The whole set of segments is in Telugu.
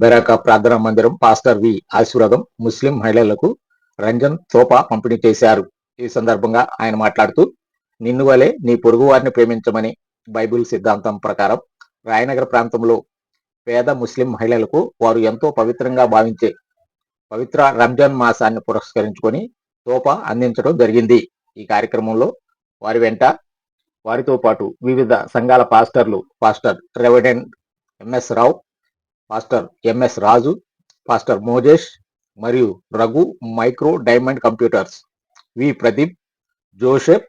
బెరాక ప్రార్థనా మందిరం పాస్టర్ వి ఆశీర్వాదం ముస్లిం మహిళలకు రంజన్ తోపా పంపిణీ చేశారు. ఈ సందర్భంగా ఆయన మాట్లాడుతూ నిన్ను వలె నీ పొరుగు వారిని ప్రేమించమని బైబిల్ సిద్ధాంతం ప్రకారం రాయనగర్ ప్రాంతంలో పేద ముస్లిం మహిళలకు వారు ఎంతో పవిత్రంగా భావించే పవిత్ర రంజాన్ మాసాన్ని పురస్కరించుకొని తోప అందించడం జరిగింది. ఈ కార్యక్రమంలో వారి వెంట వారితో పాటు వివిధ సంఘాల పాస్టర్లు pastor reverend MS Rao pastor MS Raju pastor Mojesh మరియు Raghu micro diamond computers V Pradeep Joseph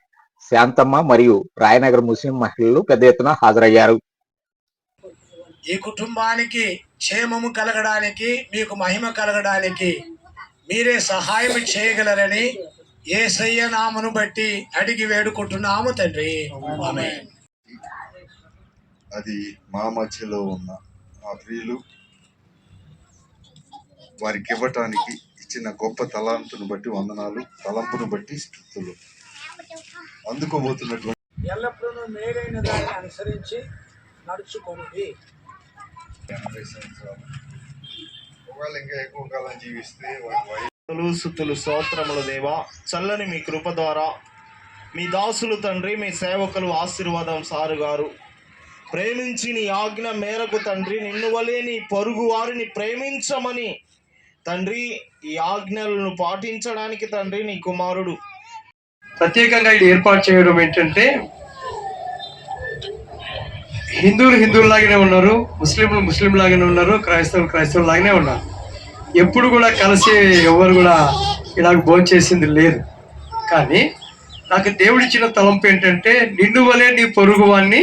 Shantamma మరియు రాయనగర్ ముస్లిం మహిళలు పెద్ద ఎత్తున హాజరయ్యారు ఈ కుటుంబానికి క్షేమము కలగడానికి మీకు మహిమ కలగడానికి మీరే సహాయం చేయగలరని ఏసయ్య నామను బట్టి అడిగి వేడుకుంటున్నాము తండ్రి ఆమేన్. అది మా మధ్యలో ఉన్న మా ప్రియులు వారికి ఇవ్వటానికి ఇచ్చిన గొప్ప తలాంతును బట్టి వందనాలు తలంపును బట్టి స్థుతులు. అందుకోబోతున్నటువంటి ఎల్లప్పుడూ మేలైన దాన్ని అనుసరించి నడుచుకోండి ఎనభై సంవత్సరాలు. ఒకవేళ ఇంకా ఎక్కువ కాలం జీవిస్తే సుతులు స్తోత్రములు దేవా చల్లని మీ కృప ద్వారా. మీ దాసులు తండ్రి మీ సేవకులు ఆశీర్వాదం సారు గారు ప్రేమించి నీ ఆజ్ఞ మేరకు తండ్రి నిన్ను వలే నీ పొరుగు వారిని ప్రేమించమని తండ్రి ఈ ఆజ్ఞలను పాటించడానికి తండ్రి నీ కుమారుడు. ప్రత్యేకంగా ఇది ఏర్పాటు చేయడం ఏంటంటే హిందువులు హిందువులాగానే ఉన్నారు ముస్లింలు ముస్లిం లాగానే ఉన్నారు క్రైస్తవులు క్రైస్తవులు లాగానే ఉన్నారు. ఎప్పుడు కూడా కలిసి ఎవరు కూడా ఇలాగ భోంచేసింది లేదు. కానీ నాకు దేవుడిచ్చిన తలంపు ఏంటంటే నిన్ను వలే నీ పొరుగు వాడిని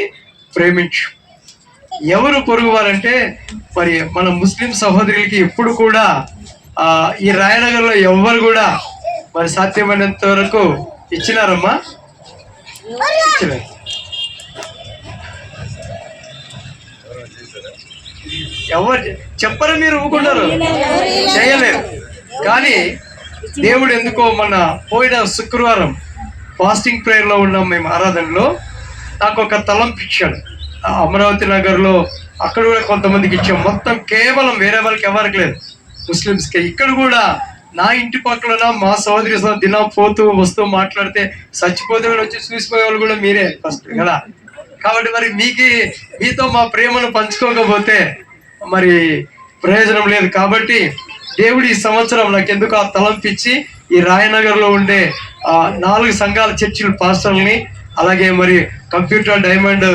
ప్రేమించు. ఎవరు పొరుగు వారంటే మరి మన ముస్లిం సహోదరులకి ఎప్పుడు కూడా ఈ రాయనగర్లో ఎవరు కూడా మరి సాధ్యమైనంత వరకు ఇచ్చినారమ్మా? ఇచ్చినారు. ఎవరు చెప్పరు మీరు ఊరుకున్నారు చేయలేరు. కానీ దేవుడు ఎందుకో మన పోయిన శుక్రవారం ఫాస్టింగ్ ప్రేయర్లో ఉన్నాం మేము ఆరాధనలో. నాకు ఒక తలం ఇచ్చాడు. ఆ అమరావతి నగర్లో అక్కడ కూడా కొంతమందికి ఇచ్చాం. మొత్తం కేవలం వేరే వాళ్ళకి ఎవరికి లేదు. ముస్లిమ్స్కి ఇక్కడ కూడా నా ఇంటి పక్కన మా సోదరి దినం పోతూ వస్తూ మాట్లాడితే చచ్చిపోతే కూడా వచ్చి చూసిపోయే వాళ్ళు కూడా మీరే ఫస్ట్ కదా? కాబట్టి మరి మీకు మీతో మా ప్రేమను పంచుకోకపోతే మరి ప్రయోజనం లేదు. కాబట్టి దేవుడు ఈ సంవత్సరం నాకు ఎందుకు ఆ తలంపిచ్చి ఈ రాయనగర్లో ఉండే ఆ నాలుగు సంఘాల చర్చిల పాస్టర్ని అలాగే మరి computer diamond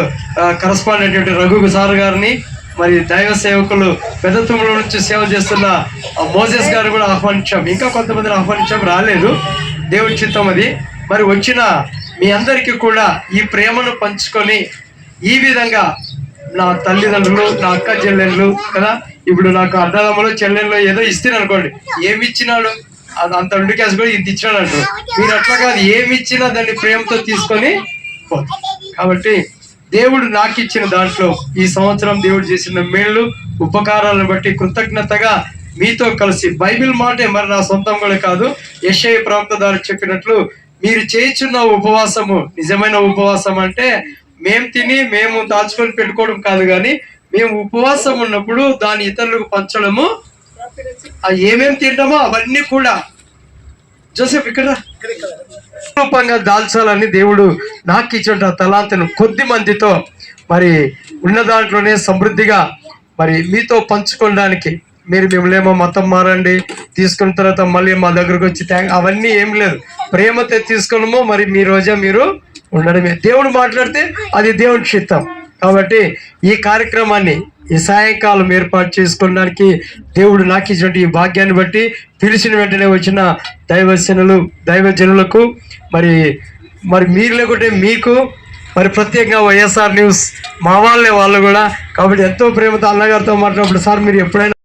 correspondent Raghu sir గారిని మరి దైవ సేవకులు పెద్ద తుమ్మల నుంచి సేవ చేస్తున్న ఆ మోసెస్ గారు కూడా ఆహ్వానించాం. ఇంకా కొంతమందిని ఆహ్వానించాం. రాలేదు. దేవుడి చిత్తం అది. మరి వచ్చిన మీ అందరికీ కూడా ఈ ప్రేమను పంచుకొని ఈ విధంగా నా తల్లిదండ్రులు నా అక్క చెల్లెళ్ళు కదా ఇప్పుడు నాకు అన్నదమ్ములు చెల్లెళ్ళు ఏదో ఇస్తే అనుకోండి. ఏమి ఇచ్చినాడు? అది అంత ఉండికేసి కూడా ఇది ఇచ్చినాడు అంటారు. మీరు అట్లా కాదు. ఏమి ఇచ్చినా దాన్ని ప్రేమతో తీసుకొని పోతారు. కాబట్టి దేవుడు నాకు ఇచ్చిన దాంట్లో ఈ సంవత్సరం దేవుడు చేసిన మేళ్ళు ఉపకారాలను బట్టి కృతజ్ఞతగా మీతో కలిసి బైబిల్ మాటే మరి నా సొంతం కూడా కాదు యశయ ప్రవక్తదారు చెప్పినట్లు మీరు చేయించున్న ఉపవాసము నిజమైన ఉపవాసం అంటే మేము తిని మేము దాచుకొని పెట్టుకోవడం కాదు కానీ మేము ఉపవాసం ఉన్నప్పుడు దాని ఇతరులకు పంచడము ఏమేమి తింటామో అవన్నీ కూడా. జోసెఫ్ ఇక్కడ. రూపంగా దాల్చాలని దేవుడు నాకు ఇచ్చిన తలాంతను కొద్ది మందితో మరి ఉన్న దాంట్లోనే సమృద్ధిగా మరి మీతో పంచుకోవడానికి మీరు మిమ్మల్ని మతం మారండి తీసుకున్న తర్వాత మళ్ళీ మా దగ్గరకు వచ్చి థ్యాంక్ అవన్నీ ఏం లేదు. ప్రేమతో తీసుకున్నామో మరి మీ రోజా మీరు ఉండడమే. దేవుడు మాట్లాడితే అది దేవుడి చిత్తం. కాబట్టి ఈ కార్యక్రమాన్ని ఈ సాయంకాలం ఏర్పాటు చేసుకోవడానికి దేవుడు నాకు ఇచ్చినటువంటి ఈ భాగ్యాన్ని బట్టి పిలిచిన వెంటనే వచ్చిన దైవజనులు దైవజనులకు మరి మరి మీరు లేకుంటే మీకు మరి ప్రత్యేకంగా వైఎస్ఆర్ న్యూస్ మా వాళ్ళే వాళ్ళు కూడా. కాబట్టి ఎంతో ప్రేమతో అన్నగారితో మాట్లాడినప్పుడు సార్ మీరు ఎప్పుడైనా